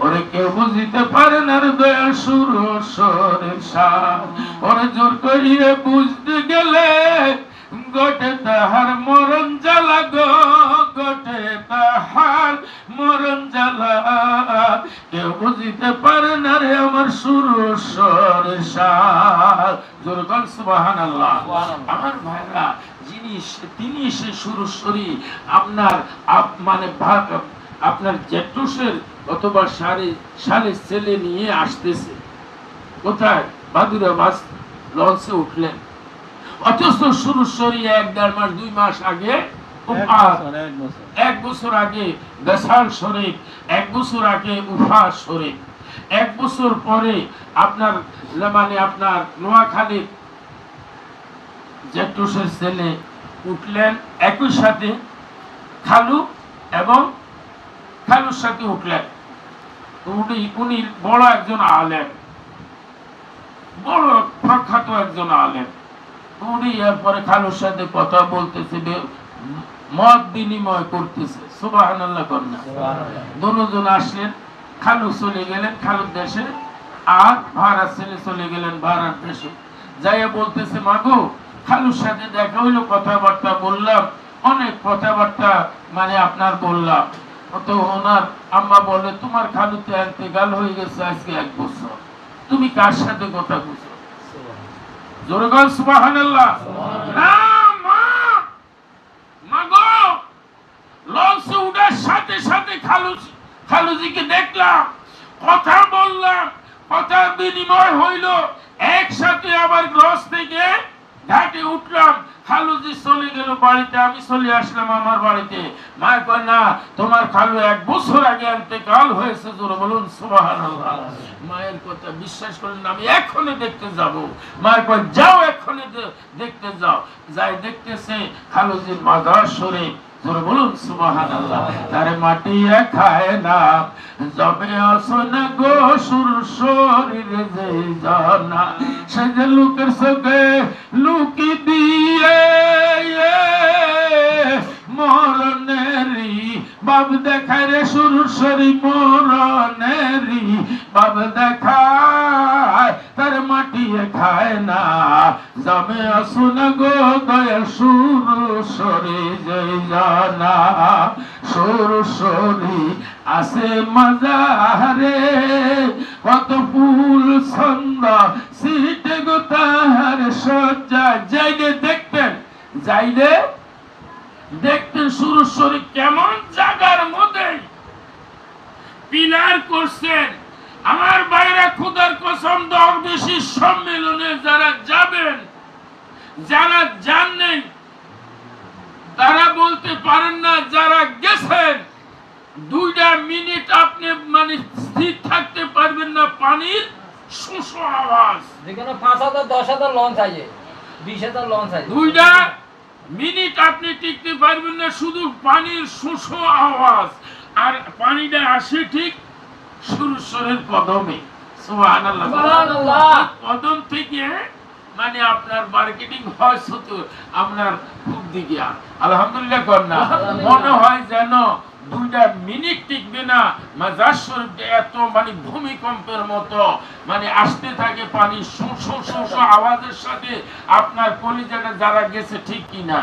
ওরে কেউ বুঝিতে পারে না রে দয়া সুর শরীর শান ওরে জোর করিয়ে বুঝতে গেলে গোটে তাহার মরণ জ্বালা গো গোটে তাহার মরণ জ্বালা। কেউ বুঝিতে পারে আমার ভাইরা যিনি তিনি সে আপনার আপ- মানে আপনার জেঠুসের অথবা সারে সারে ছেলে নিয়ে আসতেছে। কোথায়? বাদুরা বাস লঞ্চে উঠলেন। অথচ সুরস্বরী এক দেড় মাস দুই মাস আগে এক বছর আগে বেসাল শরীফ এক বছর আগে উফা শরীফ। এক বছর পরে আপনার মানে আপনার নোয়াখালীর জেঠুসের ছেলে উঠলেন একই সাথে খালু এবং খালুর সাথে উঠলেন। উনি উনি বড় একজন আলেম। বড় প্রখ্যাত একজন আলেম। তো উনি এরপরে খালুর সাথে কথা বলতেছে মত বিনিময় করতেছে। সুবাহ কন্যা। দুজন আসলেন খালু চলে গেলেন খালুর দেশে। আর ভাড়া ছেলে চলে গেলেন ভাড়ার দেশে। যাইয়া বলতেছে মাগো খালুর সাথে দেখা হইল কথাবার্তা বললাম অনেক কথাবার্তা মানে আপনার বললাম। তো ওনার আম্মা বলে তোমার খালুতে গাল হয়ে গেছে আজকে এক বছর। তুমি কার সাথে কথা বুঝো জোরে গল সুবহানাল্লাহ। না মা! মাগো লঞ্চে উঠার সাথে সাথে খালুজি খালুজিকে দেখলাম, কথা বললাম, কথা বিনিময় হইল, একসাথে আবার লঞ্চ থেকে ঘাটে উঠলাম, খালুজি চলে গেল বাড়িতে, আমি চলে আসলাম আমার বাড়িতে। মায়ের কয়, না, তোমার খালু এক বছর আগে কাল হয়েছে জোরে বলুন, সুবহানাল্লাহ। মায়ের কথা বিশ্বাস করলেন আমি এখনই দেখতে যাব। মায়ের কয়, যাও এখনই দেখতে যাও। যাই দেখতেছে, খালুজির মাজার শরীফ জোরে বলুন, সুবহানাল্লাহ। তারে মাটি খায় না জবে আসন গো সুর শরীর যে জানা। সে যে লোকের সঙ্গে লুকি দিয়ে বাব দেখায় রে সুর শরী মরণেরি বাব দেখায়, তার মাটি খায় না। জমে আসুন গো, দয়া সুর সরে জয় জানা। সুর সরি আসে মজারে কত ফুল ছন্দ সিটে গো তাহার সজ্জা, যাইলে দেখতেন যাইলে দেখতেন সুরস্বরী কেমন করছেন। আমার বাইরে খুদার কসম দর বেশি সম্মেলনে যারা যাবেন যারা জানেন তারা বলতে পারেন না যারা গেছেন দুইটা মিনিট আপনি মানে স্থির থাকতে পারবেন না পানির শোষ আওয়াজ। যেখানে পাঁচ হাজার দশ হাজার লঞ্চ আছে বিশ হাজার লঞ্চ আছে। দুইটা মিনিট আপনি টিকতে পারবেন না শুধু পানির শোষ আওয়াজ। আর পানিটা আসে ঠিক সুরস্বরের কদমে। কদম থেকে মানে আপনার মার্কেটিং হয় শুধু আপনার খুব দিকে। আলহামদুলিল্লাহ কন্যা মনে হয় যেন দুইটা মিনিট টিকবে না। মাজার এত মানে ভূমিকম্পের মতো। মানে আসতে থাকে পানি শো শো শো শো আওয়াজের সাথে আপনার কলিজাটা যারা গেছে ঠিক কিনা।